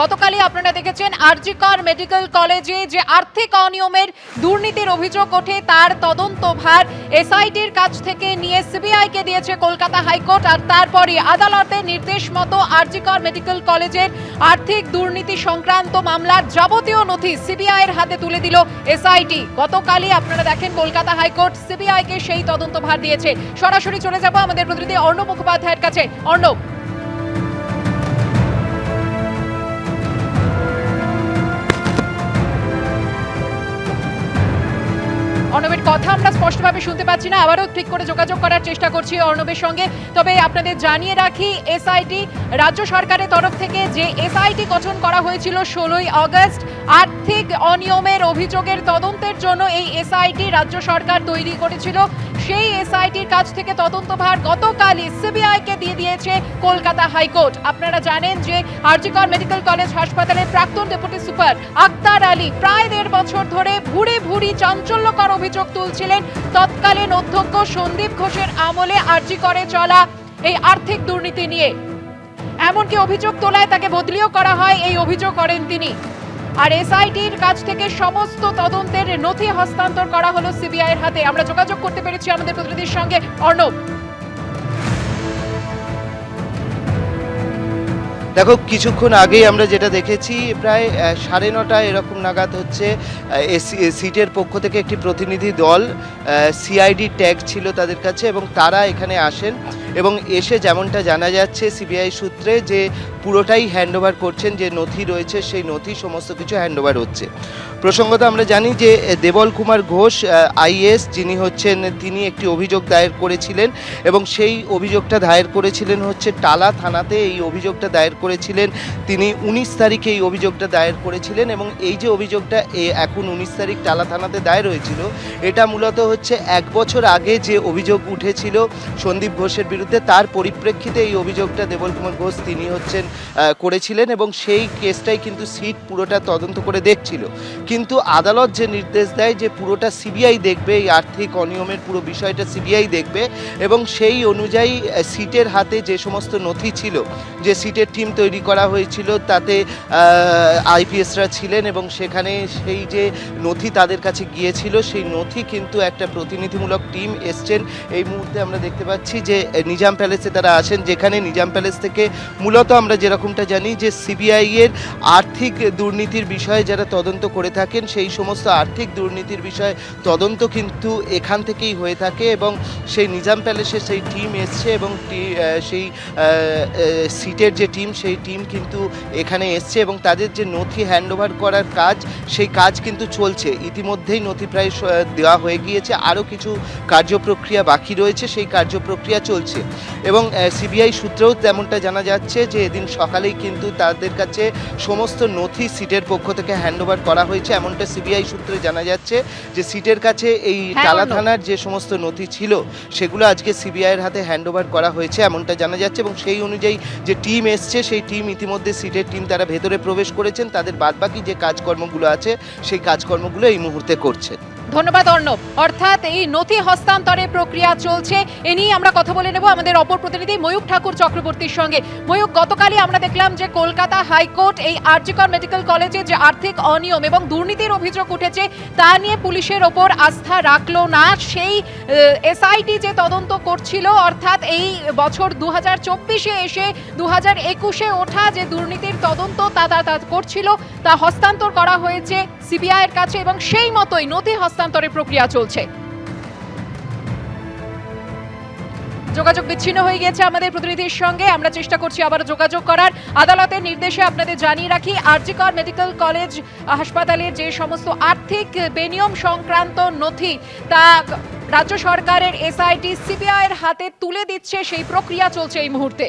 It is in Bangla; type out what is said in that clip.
গতকালই আপনারা দেখেছেন আরজিকর মেডিকেল কলেজে যে আর্থিক অনিয়মের দুর্নীতির অভিযোগ ওঠে, তার তদন্ত ভার এসআইটির কাছ থেকে নিয়ে সিবিআইকে দিয়েছে কলকাতা হাইকোর্ট আর তারপরে আদালতের নির্দেশ মতো আরজিকর মেডিকেল কলেজের আর্থিক দুর্নীতি সংক্রান্ত মামলার যাবতীয় নথি সিবিআই এর হাতে তুলে দিল এসআইটি। গতকালই আপনারা দেখেন কলকাতা হাইকোর্ট সিবিআইকে সেই তদন্ত ভার দিয়েছে। সরাসরি চলে যাব আমাদের প্রতিনিধি অর্ণব মুখোপাধ্যায়ের কাছে। অর্ণব অর্ণবের কথা আমরা স্পষ্টভাবে শুনতে পাচ্ছি না, আবারও ঠিক করে যোগাযোগ করার চেষ্টা করছি অর্ণবের সঙ্গে। তবে আপনাদের জানিয়ে রাখি এসআইটি রাজ্য সরকারের তরফ থেকে যে এসআইটি গঠন করা হয়েছিল ষোলোই আগস্ট, আর্থিক অনিয়মের অভিযোগের তদন্তের জন্য এই এসআইটি রাজ্য সরকার তৈরি করেছিল। সেই এসআইটির কাছ থেকে তদন্তভার গতকালই সিবিআইকে দিয়ে দিয়েছে কলকাতা হাইকোর্ট। আপনারা জানেন যে আরজিকর মেডিকেল কলেজ হাসপাতালের প্রাক্তন ডেপুটি সুপার আক্তার আলী বছর ধরে ভুরি ভুরি চাঞ্চল্যকর অভিযোগ তুলছিলেন তৎকালীন অধ্যক্ষ সন্দীপ ঘোষের আমলে আর্জি করে চলা এই আর্থিক দুর্নীতি নিয়ে। এমনকি অভিযোগ তোলায় তাকে বদলিও করা হয় এই অভিযোগ করেন তিনি। আর এসআইটির কাছ থেকে সমস্ত তদন্তের নথি হস্তান্তর করা হলো সিবিআই এর হাতে। আমরা যোগাযোগ করতে পেরেছি আমাদের প্রতিনিধির সঙ্গে। অর্ণব। দেখো, কিছুক্ষণ আগেই আমরা যেটা দেখেছি, প্রায় সাড়ে নটা এরকম নাগাদ হচ্ছে সিটের পক্ষ থেকে একটি প্রতিনিধি দল সিআইডি ট্যাগ ছিল তাদের কাছে এবং তারা এখানে আসেন এবং এসে যেমনটা জানা যাচ্ছে সিবিআই সূত্রে যে পুরোটাই হ্যান্ডওভার করছেন, যে নথি রয়েছে, সেই নথি সমস্ত কিছু হ্যান্ডওভার হচ্ছে। প্রসঙ্গত আমরা জানি যে দেবল কুমার ঘোষ আইএস যিনি হচ্ছেন, তিনি একটি অভিযোগ দায়ের করেছিলেন এবং সেই অভিযোগটা দায়ের করেছিলেন হচ্ছে টালা থানাতে। এই অভিযোগটা দায়ের করেছিলেন তিনি উনিশ তারিখে এই অভিযোগটা দায়ের করেছিলেন এবং এই যে অভিযোগটা এখন উনিশ তারিখ টালা থানাতে দায়ের হয়েছিল, এটা মূলত হচ্ছে এক বছর আগে যে অভিযোগ উঠেছিল সন্দীপ ঘোষের বিরুদ্ধে, তার পরিপ্রেক্ষিতে এই অভিযোগটা দেবল কুমার ঘোষ তিনি হচ্ছেন করেছিলেন এবং সেই কেসটাই কিন্তু সিট পুরোটা তদন্ত করে দেখছিল। কিন্তু আদালত যে নির্দেশ দেয় যে পুরোটা সিবিআই দেখবে, এই আর্থিক অনিয়মের পুরো বিষয়টা সিবিআই দেখবে এবং সেই অনুযায়ী সিটের হাতে যে সমস্ত নথি ছিল, যে সিটের টিম তৈরি করা হয়েছিল, তাতে আইপিএসরা ছিলেন এবং সেখানে সেই যে নথি তাদের কাছে গিয়েছিল, সেই নথি কিন্তু একটা প্রতিনিধিমূলক টিম এসছেন। এই মুহূর্তে আমরা দেখতে পাচ্ছি যে নিজাম প্যালেসে তারা আসেন যেখানে নিজাম প্যালেস থেকে মূলত আমরা যেরকমটা জানি যে সিবিআই এর আর্থিক দুর্নীতির বিষয়ে যারা তদন্ত করে থাকেন, সেই সমস্ত আর্থিক দুর্নীতির বিষয়ে তদন্ত কিন্তু এখান থেকেই হয়ে থাকে এবং সেই নিজাম প্যালেসে সেই টিম এসছে এবং সেই সিটের যে টিম, সেই টিম কিন্তু এখানে এসছে এবং তাদের যে নথি হ্যান্ডওভার করার কাজ, সেই কাজ কিন্তু চলছে। ইতিমধ্যেই নথি প্রায় দেওয়া হয়ে গিয়েছে। আরও কিছু কার্যপ্রক্রিয়া বাকি রয়েছে, সেই কার্যপ্রক্রিয়া চলছে। এবং সিবিআই সূত্রেও তেমনটা জানা যাচ্ছে যে এদিন সকালেই কিন্তু তাদের কাছে সমস্ত নথি সিটের পক্ষ থেকে হ্যান্ডওভার করা হয়েছে। এমনটা সিবিআই সূত্রে জানা যাচ্ছে যে সিটের কাছে এই কালা টালা থানার যে সমস্ত নথি ছিল সেগুলো আজকে সিবিআই এর হাতে হ্যান্ডওভার করা হয়েছে এমনটা জানা যাচ্ছে এবং সেই অনুযায়ী যে টিম এসছে সেই টিম ইতিমধ্যে সিটের টিম তারা ভেতরে প্রবেশ করেছেন তাদের বাদবাকি যে কাজকর্মগুলো আছে সেই কাজকর্মগুলো এই মুহূর্তে করছে। ধন্যবাদ, অর্ণব। অর্থাৎ এই নথি হস্তান্তরের প্রক্রিয়া চলছে। এ নিয়ে আমরা কথা বলে নেব আমাদের অপর প্রতিনিধি ময়ূক ঠাকুর চক্রবর্তীর সঙ্গে। ময়ূক গতকালই আমরা দেখলাম যে কলকাতা হাইকোর্ট এই আরজিকর মেডিকেল কলেজে যে আর্থিক অনিয়ম এবং দুর্নীতির অভিযোগ উঠেছে, তা নিয়ে পুলিশের ওপর আস্থা রাখল না। সেই এসআইটি যে তদন্ত করছিল, অর্থাৎ এই বছর দু হাজার এসে দু হাজার একুশে ওঠা যে দুর্নীতির তদন্ত তা তা করছিল, তা হস্তান্তর করা হয়েছে সিবিআইয়ের কাছে এবং সেই মতোই নথি হস্তান্তরের প্রক্রিয়া চলছে। যোগাযোগ বিচ্ছিন্ন হয়ে গিয়েছে আমাদের প্রতিনিধির সঙ্গে। আমরা চেষ্টা করছি আবার যোগাযোগ করার। আদালতের নির্দেশে আপনাদের জানিয়ে রাখি, আরজিকর মেডিকেল কলেজ হাসপাতালের যে সমস্ত আর্থিক বেনিয়ম সংক্রান্ত নথি তা রাজ্য সরকারের এসআইটি সিবিআই এর হাতে তুলে দিচ্ছে, সেই প্রক্রিয়া চলছে এই মুহূর্তে।